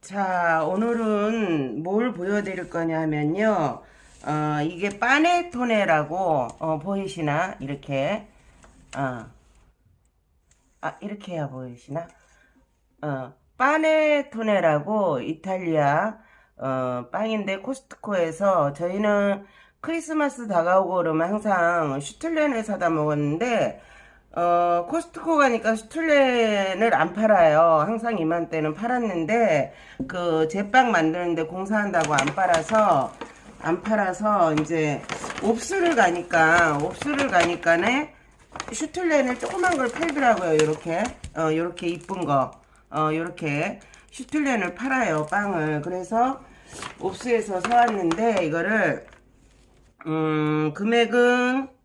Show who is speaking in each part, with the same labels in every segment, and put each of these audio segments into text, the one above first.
Speaker 1: 자, 오늘은 뭘 보여드릴 거냐면요. 어, 이게 빠네토네라고, 어, 보이시나? 이렇게. 어. 아, 이렇게 해야 보이시나? 어, 빠네토네라고 이탈리아, 어, 빵인데 코스트코에서 저희는 크리스마스 다가오고 그러면 항상 슈틀렌을 사다 먹었는데, 어, 코스트코 가니까 슈틀렌을 안 팔아요. 항상 이맘때는 팔았는데, 그, 제빵 만드는데 공사한다고 안 팔아서, 안 팔아서, 이제, 옵스를 가니까, 옵스를 가니까네, 슈틀렌을 조그만 걸 팔더라고요. 요렇게, 어, 요렇게 이쁜 거. 어, 요렇게. 슈틀렌을 팔아요. 빵을. 그래서, 옵스에서 사왔는데, 이거를, 음, 금액은,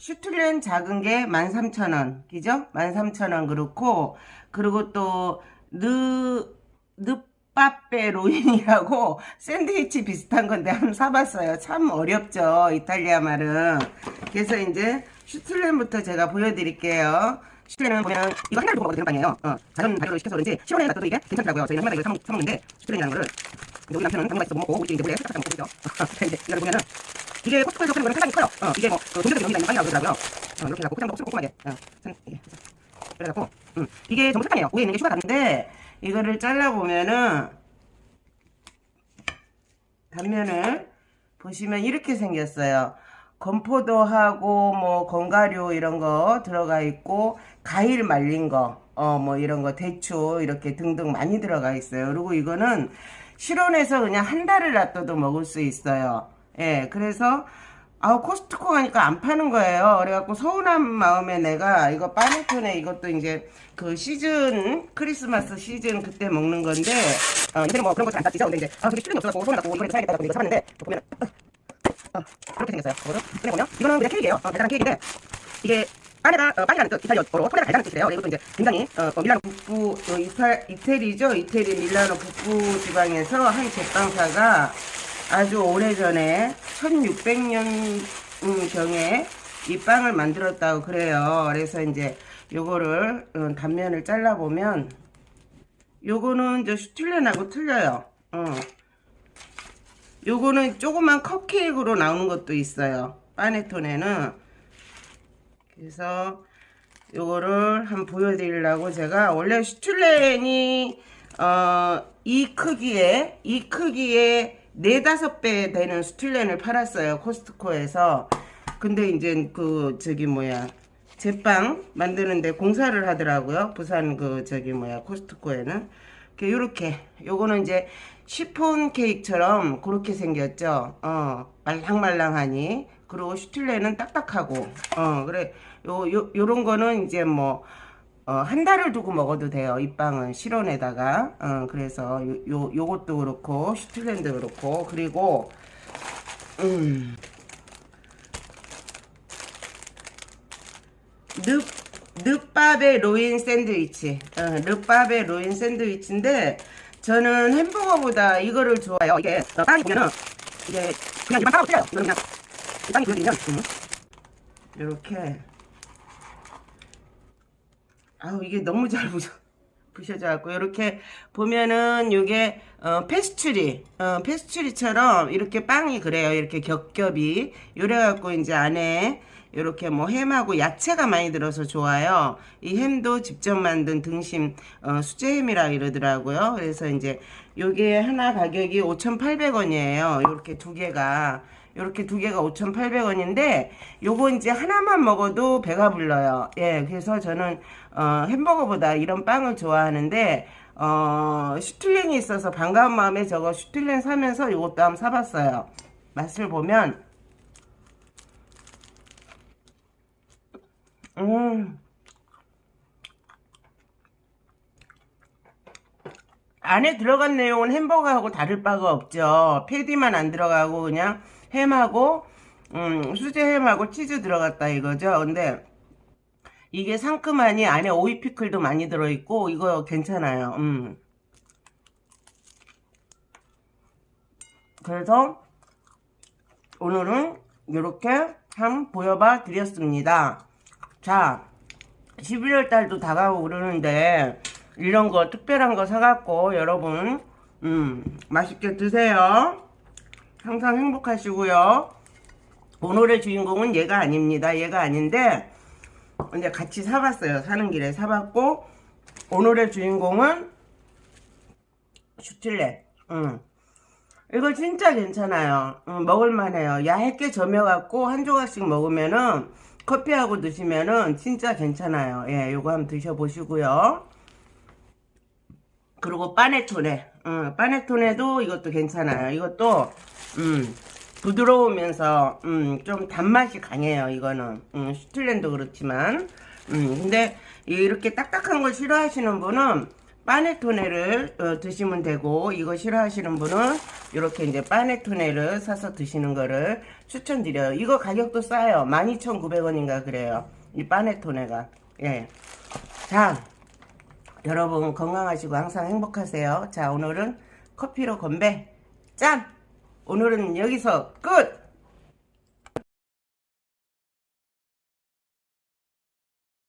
Speaker 1: 슈틀렌 작은 게 13,000원. 그죠? 13,000원 그렇고, 그리고 또, 느, 느빠페 로인이라고 샌드위치 비슷한 건데 한번 사봤어요. 참 어렵죠. 이탈리아 말은. 그래서 이제 슈틀렌부터 제가 보여드릴게요. 슈틀렌은 보면 이거 하나를 두고 먹어도 되는 빵이에요. 어, 자연 발효를 시켜서 그런지 실온에 놔둬도 이게 괜찮더라고요. 저희는 해마다 이거 사, 먹- 사 먹는데 슈틀렌이라는 거를 우리 남편은 있어서 못 먹고 우리 이제 몰래 숟가락 먹고 있죠. 근데 이거를 보면은 이게 코스트코에서 파는 거는 상당히 커요. 어, 이게 뭐그 동료들이 의미가 있는 빵이라고 그러더라고요. 어, 이렇게 해갖고 포장도 꼼꼼하게. 어. 그래갖고 음, 이게 전부 설탕이에요. 위에 있는 게 슈가 같은데 이거를 잘라보면은 단면을 보시면 이렇게 생겼어요. 건포도하고 뭐 건가류 이런 거 들어가 있고 과일 말린 거, 어 뭐 이런 거 대추 이렇게 등등 많이 들어가 있어요. 그리고 이거는 실온에서 그냥 한 달을 놔둬도 먹을 수 있어요. 예, 그래서 아우 코스트코 가니까 안 파는 거예요. 그래갖고 서운한 마음에 내가 이거 빠네톤에 이것도 이제 그 시즌 크리스마스 시즌 그때 먹는 건데 어 이제는 뭐 그런 것도 안 땄죠. 근데 이제 아 그게 필요가 없어서 소문 났고 이번에 사야겠다. 이거 사봤는데 보면 어, 이렇게 생겼어요. 이거를 그래 보면 이거는 그냥 케이크예요. 어, 달달한 케이크인데 이게 빠네가 어, 빠네라는 뜻 이탈리아어로 토네가 달달한 뜻이래요. 이것도 이제 굉장히 어, 어, 밀라노 북부 어, 이탈 이태리죠. 이태리 밀라노 북부 지방에서 한 제빵사가 아주 오래전에 1600년 경에 이 빵을 만들었다고 그래요. 그래서 이제 요거를 어, 단면을 잘라 보면 요거는 저 슈틸렌하고 틀려요. 어. 요거는 조그만 컵케이크로 나오는 것도 있어요. 파네톤에는. 그래서 요거를 한번 보여드리려고 제가 원래 슈틀렌이 어, 이 크기에 이 크기에 네다섯 배 되는 슈틀렌을 팔았어요. 코스트코에서. 근데 이제 그 저기 뭐야 제빵 만드는데 공사를 하더라고요. 부산 그 저기 뭐야 코스트코에는. 요렇게 요거는 이제 시폰 케이크처럼 그렇게 생겼죠. 어, 말랑말랑하니. 그리고 슈틀레는 딱딱하고. 어, 그래. 요, 요, 요런 거는 이제 뭐, 어, 한 달을 두고 먹어도 돼요. 이 빵은 실온에다가. 어, 그래서 요, 요, 요것도 그렇고, 슈틀렌도 그렇고, 그리고, 음. 늪, 늪밥의 로인 샌드위치. 어, 늪밥의 로인 샌드위치인데, 저는 햄버거보다 이거를 좋아해요. 이게, 어, 빵이 보면은, 이게, 그냥 일반 빵하고 틀려요. 이거는 그냥, 이 빵이 보여드리면, 음. 이렇게. 아우, 이게 너무 잘 부셔. 부셔져 갖고 이렇게 보면은 요게 어, 페스츄리 어, 페스츄리처럼 이렇게 빵이 그래요. 이렇게 겹겹이. 요래 갖고 이제 안에 이렇게 뭐 햄하고 야채가 많이 들어서 좋아요. 이 햄도 직접 만든 등심 어, 수제 햄이라 이러더라고요. 그래서 이제 요게 하나 가격이 5,800원이에요. 이렇게 두 개가 이렇게 두 개가 5,800원인데 요거 이제 하나만 먹어도 배가 불러요. 예, 그래서 저는 어, 햄버거보다 이런 빵을 좋아하는데 어, 슈틀렌이 있어서 반가운 마음에 저거 슈틀렌 사면서 요것도 한번 사봤어요. 맛을 보면 음 안에 들어간 내용은 햄버거하고 다를 바가 없죠. 패디만 안 들어가고 그냥 햄하고 음, 수제 햄하고 치즈 들어갔다 이거죠. 근데 이게 상큼하니 안에 오이 피클도 많이 들어있고 이거 괜찮아요. 음. 그래서 오늘은 이렇게 한번 보여봐 드렸습니다. 자, 11월 달도 다가오고 그러는데 이런 거 특별한 거 사갖고 여러분 음 맛있게 드세요. 항상 행복하시고요. 오늘의 주인공은 얘가 아닙니다. 얘가 아닌데 이제 같이 사봤어요. 사는 길에 사봤고 오늘의 주인공은 슈틸레. 음. 이거 진짜 괜찮아요. 음, 먹을만해요. 얇게 점여갖고 한 조각씩 먹으면은 커피하고 드시면은 진짜 괜찮아요. 예, 요거 한번 드셔보시고요. 그리고 파네토네. 음, 파네토네도 이것도 괜찮아요. 이것도 음, 부드러우면서 음, 좀 단맛이 강해요. 이거는 음, 슈틸렌도 그렇지만 음, 근데 이렇게 딱딱한 걸 싫어하시는 분은 파네토네를 어, 드시면 되고 이거 싫어하시는 분은 이렇게 이제 파네토네를 사서 드시는 거를 추천드려요. 이거 가격도 싸요. 12,900원인가 그래요. 이 파네토네가. 예. 자, 여러분 건강하시고 항상 행복하세요. 자, 오늘은 커피로 건배. 짠! 오늘은 여기서 끝!